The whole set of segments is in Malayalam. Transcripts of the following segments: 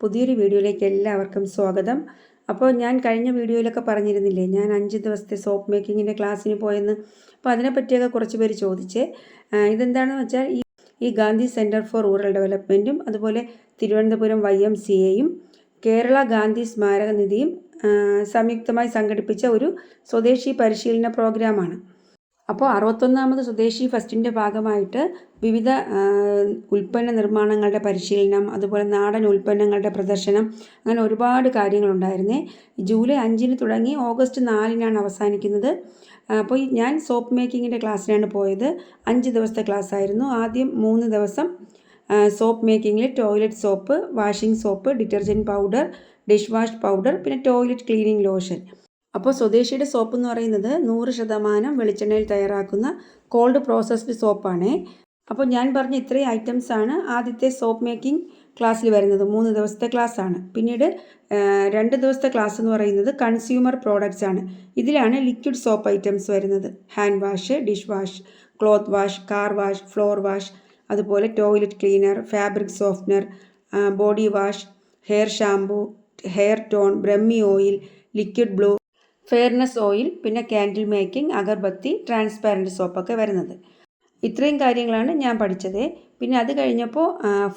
പുതിയൊരു വീഡിയോയിലേക്ക് എല്ലാവർക്കും സ്വാഗതം. അപ്പോൾ ഞാൻ കഴിഞ്ഞ വീഡിയോയിലൊക്കെ പറഞ്ഞിരുന്നില്ലേ ഞാൻ അഞ്ച് ദിവസത്തെ സോപ്പ് മേക്കിങ്ങിന്റെ ക്ലാസ്സിന് പോയെന്ന്. അപ്പോൾ അതിനെപ്പറ്റിയൊക്കെ കുറച്ച് പേര് ചോദിച്ചേ. ഇതെന്താണെന്ന് വെച്ചാൽ ഈ ഈ ഗാന്ധി സെന്റർ ഫോർ റൂറൽ ഡെവലപ്മെന്റും അതുപോലെ തിരുവനന്തപുരം വൈ എം സി എയും കേരള ഗാന്ധി സ്മാരക നിധിയും സംയുക്തമായി സംഘടിപ്പിച്ച ഒരു സ്വദേശി പരിശീലന പ്രോഗ്രാമാണ് അപ്പോൾ അറുപത്തൊന്നാമത് സ്വദേശി ഫസ്റ്റിന്റെ ഭാഗമായിട്ട് വിവിധ ഉൽപ്പന്ന നിർമ്മാണങ്ങളുടെ പരിശീലനം അതുപോലെ നാടൻ ഉൽപ്പന്നങ്ങളുടെ പ്രദർശനം അങ്ങനെ ഒരുപാട് കാര്യങ്ങളുണ്ടായിരുന്നേ. ജൂലൈ അഞ്ചിന് തുടങ്ങി ഓഗസ്റ്റ് നാലിനാണ് അവസാനിക്കുന്നത്. അപ്പോൾ ഞാൻ സോപ്പ് മേക്കിങ്ങിന്റെ ക്ലാസ്സിനാണ് പോയത്. അഞ്ച് ദിവസത്തെ ക്ലാസ് ആയിരുന്നു ആദ്യം മൂന്ന് ദിവസം soap മേക്കിങ്ങിൽ toilet soap washing soap detergent powder dish wash powder പിന്നെ ടോയ്ലറ്റ് ക്ലീനിങ് ലോഷൻ. അപ്പോൾ സ്വദേശിയുടെ സോപ്പ് എന്ന് പറയുന്നത് നൂറ് ശതമാനം വെളിച്ചെണ്ണയിൽ തയ്യാറാക്കുന്ന കോൾഡ് പ്രോസസ്ഡ് സോപ്പാണേ അപ്പോൾ ഞാൻ പറഞ്ഞ ഇത്രയും ഐറ്റംസ് ആണ് ആദ്യത്തെ സോപ്പ് മേക്കിംഗ് ക്ലാസ്സിൽ വരുന്നത്. മൂന്ന് ദിവസത്തെ ക്ലാസ് ആണ്. പിന്നീട് രണ്ട് ദിവസത്തെ ക്ലാസ് എന്ന് പറയുന്നത് കൺസ്യൂമർ പ്രോഡക്റ്റ്സ് ആണ്. ഇതിലാണ് ലിക്വിഡ് സോപ്പ് ഐറ്റംസ് വരുന്നത്. Hand wash dish wash cloth wash car wash floor wash അതുപോലെ toilet cleaner fabric softener body wash hair shampoo hair tone brahmi oil liquid blue fairness oil പിന്നെ കാൻഡിൽ മേക്കിംഗ് അഗർബത്തി ട്രാൻസ്പാരന്റ് സോപ്പൊക്കെ വരുന്നത്. ഇത്രയും കാര്യങ്ങളാണ് ഞാൻ പഠിച്ചത്. പിന്നെ അത് കഴിഞ്ഞപ്പോൾ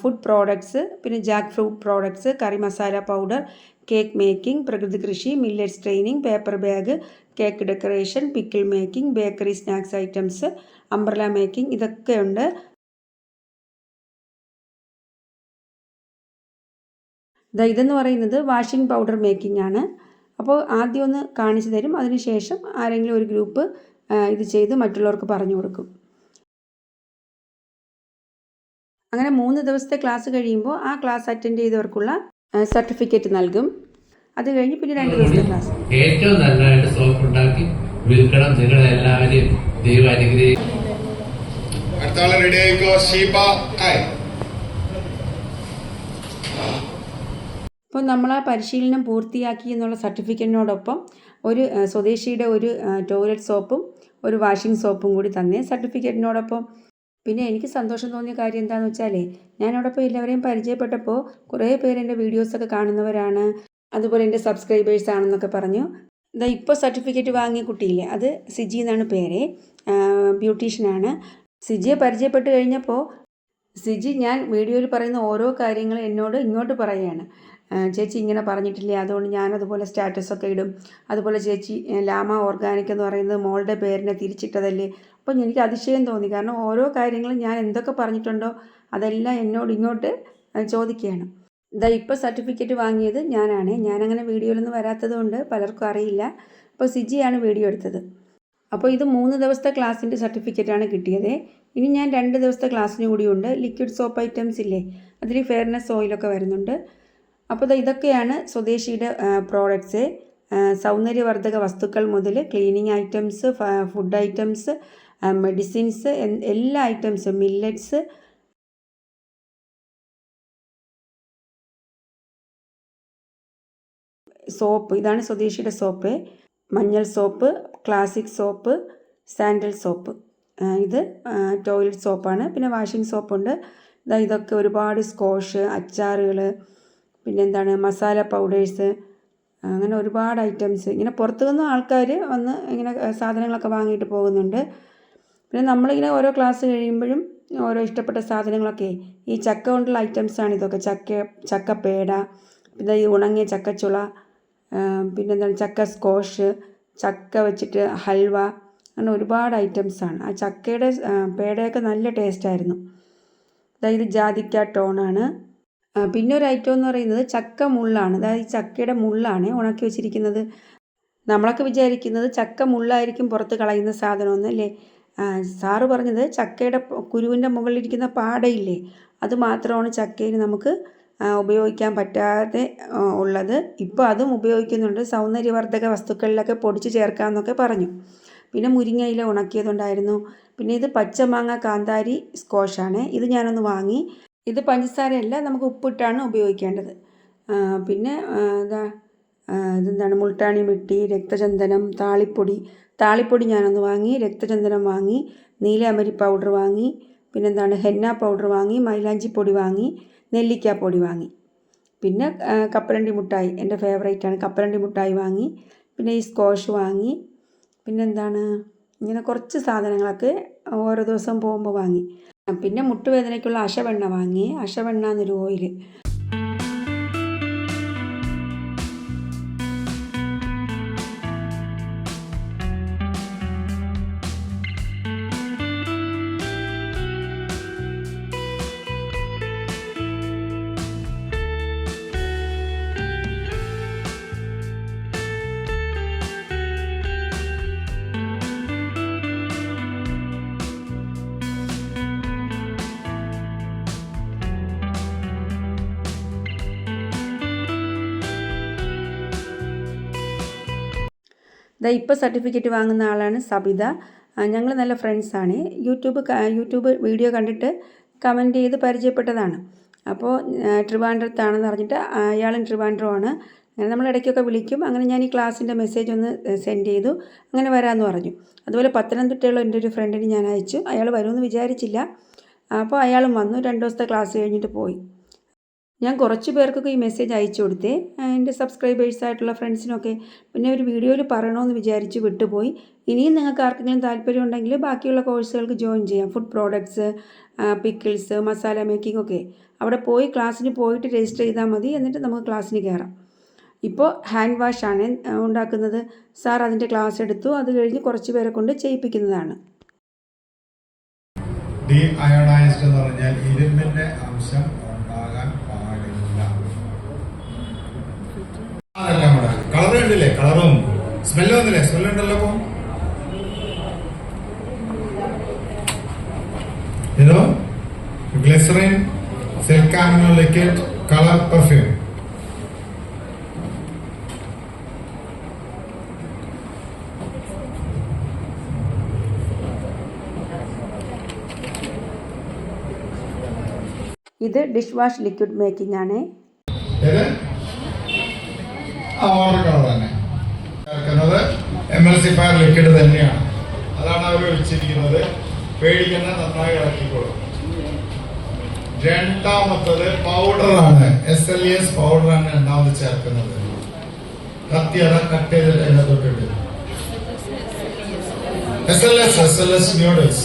ഫുഡ് പ്രോഡക്ട്സ് പിന്നെ jackfruit products curry masala powder cake making പ്രകൃതി കൃഷി millets training paper bag cake decoration pickle making bakery snacks items umbrella making ഇതൊക്കെയുണ്ട് ഇതെന്ന് പറയുന്നത് വാഷിംഗ് പൗഡർ മേക്കിംഗ് ആണ്. അപ്പോൾ ആദ്യം ഒന്ന് കാണിച്ചു തരും. അതിനുശേഷം ആരെങ്കിലും ഒരു ഗ്രൂപ്പ് ഇത് ചെയ്ത് മറ്റുള്ളവർക്ക് പറഞ്ഞു കൊടുക്കും. അങ്ങനെ മൂന്ന് ദിവസത്തെ ക്ലാസ് കഴിയുമ്പോൾ ആ ക്ലാസ് അറ്റൻഡ് ചെയ്തവർക്കുള്ള സർട്ടിഫിക്കറ്റ് നൽകും. അത് കഴിഞ്ഞ് പിന്നെ രണ്ട് ദിവസത്തെ ക്ലാസ്. ഏറ്റവും നല്ലതായിട്ട് സോപ്പ് ഉണ്ടാക്കി വിൽക്കണം. നിങ്ങളെ എല്ലാവരെയും ദൈവം അനുഗ്രഹിക്കും. അടുത്ത ആൾ റെഡി ആയിക്കോ? ഷീബ ഹായ് അപ്പോൾ നമ്മൾ ആ പരിശീലനം പൂർത്തിയാക്കി എന്നുള്ള സർട്ടിഫിക്കറ്റിനോടൊപ്പം ഒരു സ്വദേശിയുടെ ഒരു ടോയ്ലറ്റ് സോപ്പും ഒരു വാഷിംഗ് സോപ്പും കൂടി തന്നേ സർട്ടിഫിക്കറ്റിനോടൊപ്പം. പിന്നെ എനിക്ക് സന്തോഷം തോന്നിയ കാര്യം എന്താണെന്ന് വെച്ചാലേ ഞാനോടൊപ്പം എല്ലാവരെയും പരിചയപ്പെട്ടപ്പോൾ കുറേ പേര് എന്റെ വീഡിയോസൊക്കെ കാണുന്നവരാണ് അതുപോലെ എന്റെ സബ്സ്ക്രൈബേഴ്സ് ആണെന്നൊക്കെ പറഞ്ഞു. ഇതാ ഇപ്പോൾ സർട്ടിഫിക്കറ്റ് വാങ്ങിയ കുട്ടിയില്ലേ അത് സിജി എന്നാണ് പേര് ബ്യൂട്ടീഷ്യനാണ്. സിജിയെ പരിചയപ്പെട്ട് കഴിഞ്ഞപ്പോൾ സിജി ഞാൻ വീഡിയോയിൽ പറയുന്ന ഓരോ കാര്യങ്ങളും എന്നോട് ഇങ്ങോട്ട് പറയുകയാണ്. ചേച്ചി ഇങ്ങനെ പറഞ്ഞിട്ടില്ലേ? അതുകൊണ്ട് ഞാനതുപോലെ സ്റ്റാറ്റസൊക്കെ ഇടും. അതുപോലെ ചേച്ചി ലാമ ഓർഗാനിക് എന്ന് പറയുന്നത് മോളുടെ പേരിനെ തിരിച്ചിട്ടതല്ലേ? അപ്പം എനിക്ക് അതിശയം തോന്നി. കാരണം ഓരോ കാര്യങ്ങളും ഞാൻ എന്തൊക്കെ പറഞ്ഞിട്ടുണ്ടോ അതെല്ലാം എന്നോട് ഇങ്ങോട്ട് ചോദിക്കുകയാണ്. ഇതാ ഇപ്പോൾ സർട്ടിഫിക്കറ്റ് വാങ്ങിയത് ഞാനാണ്. ഞാനങ്ങനെ വീഡിയോയിലൊന്നും വരാത്തത് കൊണ്ട് പലർക്കും അറിയില്ല. അപ്പോൾ സിജിയാണ് വീഡിയോ എടുത്തത്. അപ്പോൾ ഇത് മൂന്ന് ദിവസത്തെ ക്ലാസ്സിന്റെ സർട്ടിഫിക്കറ്റാണ് കിട്ടിയത്. ഇനി ഞാൻ രണ്ട് ദിവസത്തെ ക്ലാസ്സിന് കൂടിയുണ്ട്. ലിക്വിഡ് സോപ്പ് ഐറ്റംസ് ഇല്ലേ? അതിൽ ഫെയർനെസ് ഓയിലൊക്കെ വരുന്നുണ്ട്. അപ്പോൾ ഇതൊക്കെയാണ് സ്വദേശിയുടെ പ്രോഡക്ട്സ് സൗന്ദര്യവർദ്ധക വസ്തുക്കൾ മുതൽ cleaning items food items medicines എല്ലാ ഐറ്റംസും മില്ലറ്റ്സ് സോപ്പ് ഇതാണ് സ്വദേശിയുടെ സോപ്പ് മഞ്ഞൾ soap classic soap sandal soap. ഇത് ടോയ്ലറ്റ് സോപ്പാണ്. പിന്നെ വാഷിംഗ് സോപ്പുണ്ട്. ഇതാ ഇതൊക്കെ ഒരുപാട് സ്കോഷ് അച്ചാറുകൾ പിന്നെ എന്താണ് മസാല പൗഡേഴ്സ് അങ്ങനെ ഒരുപാട് ഐറ്റംസ്. ഇങ്ങനെ പുറത്തു നിന്ന് ആൾക്കാർ വന്ന് ഇങ്ങനെ സാധനങ്ങളൊക്കെ വാങ്ങിയിട്ട് പോകുന്നുണ്ട്. പിന്നെ നമ്മളിങ്ങനെ ഓരോ ക്ലാസ് കഴിയുമ്പോഴും ഓരോ ഇഷ്ടപ്പെട്ട സാധനങ്ങളൊക്കെ ഈ ചക്ക കൊണ്ടുള്ള ഐറ്റംസാണ് ഇതൊക്കെ. ചക്ക ചക്കപ്പേട പിന്നെ ഈ ഉണങ്ങിയ ചക്കച്ചുള പിന്നെന്താണ് ചക്ക സ്കോഷ് ചക്ക വെച്ചിട്ട് ഹൽവ അങ്ങനെ ഒരുപാട് ഐറ്റംസാണ് ആ ചക്കയുടെ പേടയൊക്കെ നല്ല ടേസ്റ്റായിരുന്നു അതായത് ജാതിക്ക ടോണാണ് പിന്നെ ഒരു ഐറ്റം എന്ന് പറയുന്നത് ചക്ക മുള്ളാണ്. അതായത് ചക്കയുടെ മുള്ളാണ് ഉണക്കി വെച്ചിരിക്കുന്നത്. നമ്മളൊക്കെ വിചാരിക്കുന്നത് ചക്ക മുള്ളായിരിക്കും പുറത്ത് കളയുന്ന സാധനമൊന്നും അല്ലേ? സാറ് പറഞ്ഞത് ചക്കയുടെ കുരുവിന്റെ മുകളിലിരിക്കുന്ന പാടയില്ലേ? അത് മാത്രമാണ് ചക്കയിൽ നമുക്ക് ഉപയോഗിക്കാൻ പറ്റാതെ ഉള്ളത്. ഇപ്പോൾ അതും ഉപയോഗിക്കുന്നുണ്ട്. സൗന്ദര്യവർദ്ധക വസ്തുക്കളിലൊക്കെ പൊടിച്ച് ചേർക്കാമെന്നൊക്കെ പറഞ്ഞു. പിന്നെ മുരിങ്ങയില ഉണക്കിയതുണ്ടായിരുന്നു. പിന്നെ ഇത് പച്ചമാങ്ങ കാന്താരി സ്കോഷാണ്. ഇത് ഞാനൊന്ന് വാങ്ങി. ഇത് പഞ്ചസാരയല്ല നമുക്ക് ഉപ്പിട്ടാണ് ഉപയോഗിക്കേണ്ടത്. പിന്നെ എന്താ ഇതെന്താണ്? മുൾട്ടാണി മിട്ടി രക്തചന്ദനം താളിപ്പൊടി. താളിപ്പൊടി ഞാനൊന്ന് വാങ്ങി രക്തചന്ദനം വാങ്ങി നീല അമരി പൗഡർ വാങ്ങി പിന്നെന്താണ്? ഹെന്ന പൗഡർ വാങ്ങി മൈലാഞ്ചി പൊടി വാങ്ങി നെല്ലിക്ക പൊടി വാങ്ങി. പിന്നെ കപ്പലണ്ടി മുട്ടായി. എന്റെ ഫേവറേറ്റാണ് കപ്പലണ്ടി മുട്ടായി വാങ്ങി. പിന്നെ ഈ സ്കോഷ് വാങ്ങി. പിന്നെന്താണ് ഇങ്ങനെ കുറച്ച് സാധനങ്ങളൊക്കെ ഓരോ ദിവസം പോകുമ്പോൾ വാങ്ങി. പിന്നെ മുട്ടുവേദനയ്ക്കുള്ള അശവെണ്ണ വാങ്ങി. അശവെണ്ണ എന്നൊരു ഓയിൽ ദാ ഇപ്പോൾ സർട്ടിഫിക്കറ്റ് വാങ്ങുന്ന ആളാണ് സബിത. ഞങ്ങൾ നല്ല ഫ്രണ്ട്സാണ് യൂട്യൂബ് യൂട്യൂബ് വീഡിയോ കണ്ടിട്ട് കമന്റ് ചെയ്ത് പരിചയപ്പെട്ടതാണ്. അപ്പോൾ ട്രിവാൻഡ്രത്താണെന്ന് പറഞ്ഞിട്ട് അയാളും ട്രിവാൻഡ്രമാണ് അങ്ങനെ നമ്മൾ ഇടയ്ക്കൊക്കെ വിളിക്കും. അങ്ങനെ ഞാൻ ഈ ക്ലാസ്സിന്റെ മെസ്സേജ് ഒന്ന് സെൻഡ് ചെയ്തു. അങ്ങനെ വരാമെന്ന് പറഞ്ഞു. അതുപോലെ പത്തനംതിട്ടയുള്ള എന്റെ ഒരു ഫ്രണ്ടിന് ഞാൻ അയച്ചു. അയാൾ വരുമെന്ന് വിചാരിച്ചില്ല. അപ്പോൾ അയാളും വന്നു. രണ്ട് ദിവസത്തെ ക്ലാസ് കഴിഞ്ഞിട്ട് പോയി. ഞാൻ കുറച്ച് പേർക്കൊക്കെ ഈ മെസ്സേജ് അയച്ചു കൊടുത്തേ. എന്റെ സബ്സ്ക്രൈബേഴ്സ് ആയിട്ടുള്ള ഫ്രണ്ട്സിനൊക്കെ പിന്നെ ഒരു വീഡിയോയിൽ പറയണമെന്ന് വിചാരിച്ച് വിട്ടുപോയി. ഇനിയും നിങ്ങൾക്ക് ആർക്കെങ്കിലും താല്പര്യം ഉണ്ടെങ്കിൽ ബാക്കിയുള്ള കോഴ്സുകൾക്ക് ജോയിൻ ചെയ്യാം. Food products pickles masala making ഒക്കെ. അവിടെ പോയി ക്ലാസ്സിന് പോയിട്ട് രജിസ്റ്റർ ചെയ്താൽ മതി. എന്നിട്ട് നമുക്ക് ക്ലാസ്സിന് കയറാം ഇപ്പോൾ ഹാൻഡ് വാഷ് ആണ് ഉണ്ടാക്കുന്നത്. സാർ അതിന്റെ ക്ലാസ് എടുത്തു. അത് കഴിഞ്ഞ് കുറച്ച് പേരെ കൊണ്ട് ചെയ്യിപ്പിക്കുന്നതാണ്. ഡി അയോഡൈസ്ഡ് എന്ന് പറഞ്ഞാൽ ഇരുമ്പിന്റെ അംശം അതല്ല കളർ കണ്ടില്ലേ കളറും സ്മെല്ല് വന്നില്ലേ സ്മെല്ല് ഉണ്ടല്ലോ ഇപ്പൊ. ഇതോ ഗ്ലിസറിൻ സിൽക്കാമിനോ ലിക്വിഡ് കളർ പെർഫ്യൂം ഇത് ഡിഷ് വാഷ് ലിക്വിഡ് മേക്കിംഗ് ആണ് ഇത് തന്നെ water M L C fire liquid തന്നെയാണ്. അതാണ് അവർ വെച്ചിരിക്കുന്നത്. പേടിക്കുന്ന നന്നായി ഇളക്കിക്കോളും. രണ്ടാമത്തത് പൗഡറാണ്. എസ് എൽ എസ് പൗഡറാണ് രണ്ടാമത് ചേർക്കുന്നത്. കത്തി അത കട്ട് ചെയ്തിട്ട് അതിനകത്തോട്ടിട്ട് S L S S L S noodles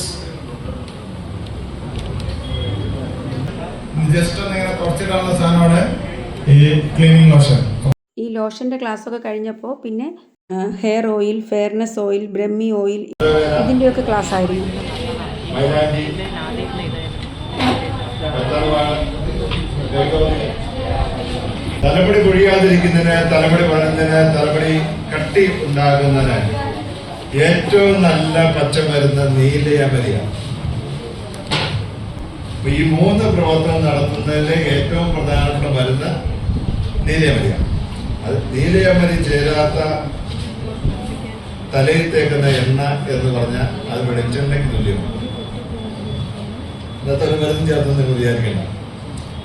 just ഇങ്ങനെ കുറച്ചിടാനുള്ള സാധനമാണ് ഈ ക്ലീനിങ് ലോഷൻ ഈ ലോഷന്റെ ക്ലാസ്സൊക്കെ കഴിഞ്ഞപ്പോൾ പിന്നെ hair oil fairness oil brahmi oil ഇതിന്റെയൊക്കെ ക്ലാസ് ആയിരുന്നു തലമുടി പൊഴിയാതിരിക്കുന്നതിന് തലമുടി വളരുന്നതിന് തലമുടി കട്ടി ഉണ്ടാകുന്നതിന് ഏറ്റവും നല്ല പച്ചമരുന്ന് നീലയമരിയാണ് ഈ മൂന്ന് പ്രവർത്തനം നടത്തുന്നതിലെ ഏറ്റവും പ്രധാനപ്പെട്ട മരുന്ന് നീലയമരിയാണ് അത് നീലയമരി ചേരാത്ത തലയിൽ തേക്കുന്ന എണ്ണ എന്ന് പറഞ്ഞാൽ അത് വെളിച്ചെണ്ണയ്ക്ക് തുല്യമാണ്. ഇന്നത്തെ ഒരു മരുന്ന് ചേർത്തെന്ന് വിചാരിക്കണം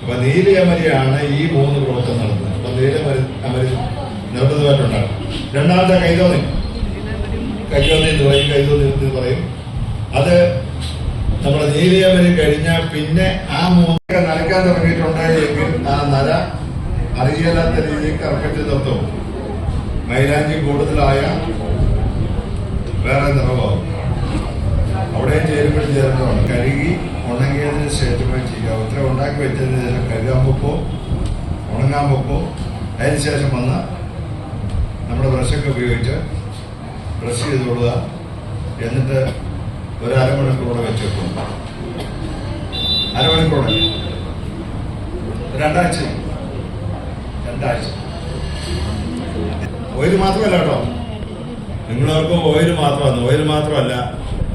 അപ്പൊ നീലയമരിയാണ് ഈ മൂന്ന് പ്രവർത്തനം നടത്തുന്നത്. അപ്പൊ നീലമരി അമരി നിർബന്ധമായിട്ടുണ്ടാകും. രണ്ടാമത്തെ കൈതോന്നി കൈതോന്നി എന്ന് പറയും കൈതോന്നി എന്ന് പറയും. അത് നമ്മുടെ നീലയമരി കഴിഞ്ഞാൽ പിന്നെ ആ മൂന്ന് നനയ്ക്കാൻ നര അറിയില്ലാത്ത രീതിയിൽ കർക്കറ്റ് തത്വം? മൈലാഞ്ചി കൂടുതലായ വേറെ നിറവാകും. അവിടെ ചേരുമ്പോൾ ചേർന്നതാണ് കരുകി ഉണങ്ങിയതിന് ശേഷമേ ചെയ്യുക ഇത്ര ഉണ്ടാക്കി വെച്ചതിന് ശേഷം കരുതാൻ പൊക്കോ ഉണങ്ങാൻ പൊക്കോ അതിന് ശേഷം വന്ന് നമ്മുടെ ബ്രഷൊക്കെ ഉപയോഗിച്ച് ബ്രഷ് ചെയ്ത് കൊടുക്കുക എന്നിട്ട് ഒരു അരമണിക്കൂറോടെ വെച്ചേക്കും അരമണിക്കൂറോടെ രണ്ടാഴ്ച. രണ്ടാഴ്ച ഓയിൽ മാത്രമല്ല കേട്ടോ. നിങ്ങളവർക്ക് ഓയിൽ മാത്രമാണ്. ഓയിൽ മാത്രമല്ല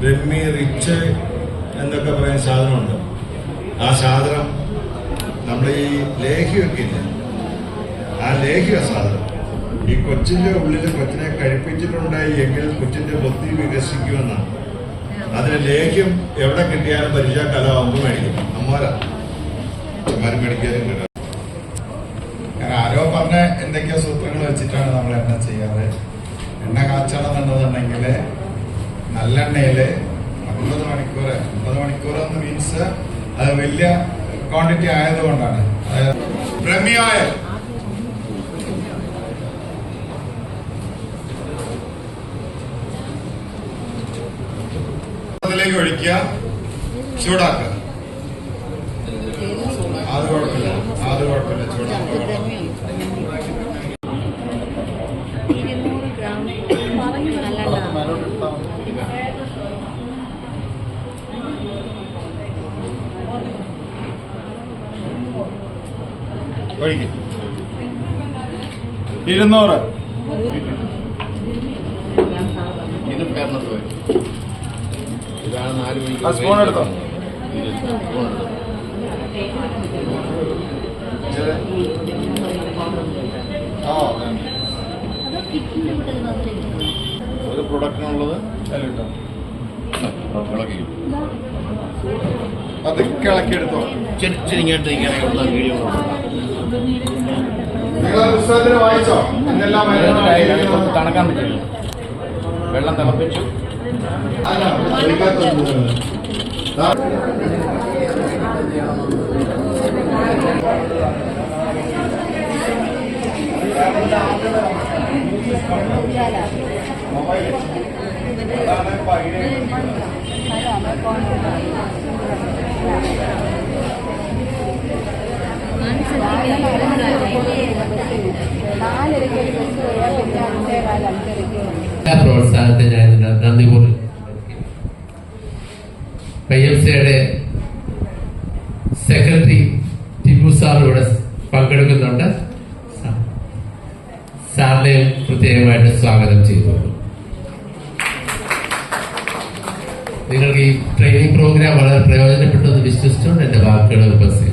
ബ്രഹ്മി റിച്ച് എന്നൊക്കെ പറയുന്ന സാധനമുണ്ട്. ആ സാധനം നമ്മൾ ഈ ലേഹ്യമൊക്കെ ഇല്ല ആ ലേഹ്യ സാധനം. ഈ കൊച്ചിന്റെ ഉള്ളിൽ കൊച്ചിനെ കഴിപ്പിച്ചിട്ടുണ്ടായി എങ്കിൽ കൊച്ചിന്റെ ബുദ്ധി വികസിക്കുമെന്നാണ് അതിന് ലേഹ്യം എവിടെ കിട്ടിയാലും പരിചയ കലാവുമ്പോൾ മേടിക്കും. അമ്മമാരാ അമ്മമാരും മേടിക്കാനും കിട്ടും. തന്നെ എന്തൊക്കെയോ സൂത്രങ്ങൾ വെച്ചിട്ടാണ് നമ്മൾ എണ്ണ ചെയ്യാറ്. എണ്ണ കാച്ചണം എന്നുണ്ടെന്നുണ്ടെങ്കിൽ നല്ലെണ്ണയിൽ അമ്പത് മണിക്കൂർ അമ്പത് മണിക്കൂർ എന്ന് മീൻസ് അത് വലിയ ക്വാണ്ടിറ്റി ആയതുകൊണ്ടാണ്. അതായത് ബ്രഹ്മിയോയിൽ അതിലേക്ക് ഒഴിക്കുക ചൂടാക്കുക. ഒഴിക്കും ഇരുന്നൂറ്. ആ സ്പൂൺ എടുത്തോ? ഒരു പ്രൊഡക്റ്റിനുള്ളത് ഇളക്കി. അത് കിളക്കി എടുത്തോ. ചെരിച്ചിരിങ്ങോട്ട് ഇങ്ങനെയുള്ള വീഡിയോ പുസ്തകത്തിൽ വായിച്ചോ? എന്തെല്ലാം മരുന്നുകളാണ് തണക്കാൻ പറ്റില്ല വെള്ളം തിളപ്പിച്ചു. അല്ല, പ്രോത്സാഹനത്തിന് ഞാൻ നന്ദി കൂറി ഐ എം സിയുടെ സെക്രട്ടറി ടിപ്പു സാർ പങ്കെടുക്കുന്നുണ്ട്. സാ- സാറിനെ പ്രത്യേകമായിട്ട് സ്വാഗതം ചെയ്തു നിങ്ങൾക്ക് ഈ ട്രെയിനിങ് പ്രോഗ്രാം വളരെ പ്രയോജനപ്പെട്ടെന്ന് വിശ്വസിച്ചുകൊണ്ട് എന്റെ വാക്കുകൾ ഉപസി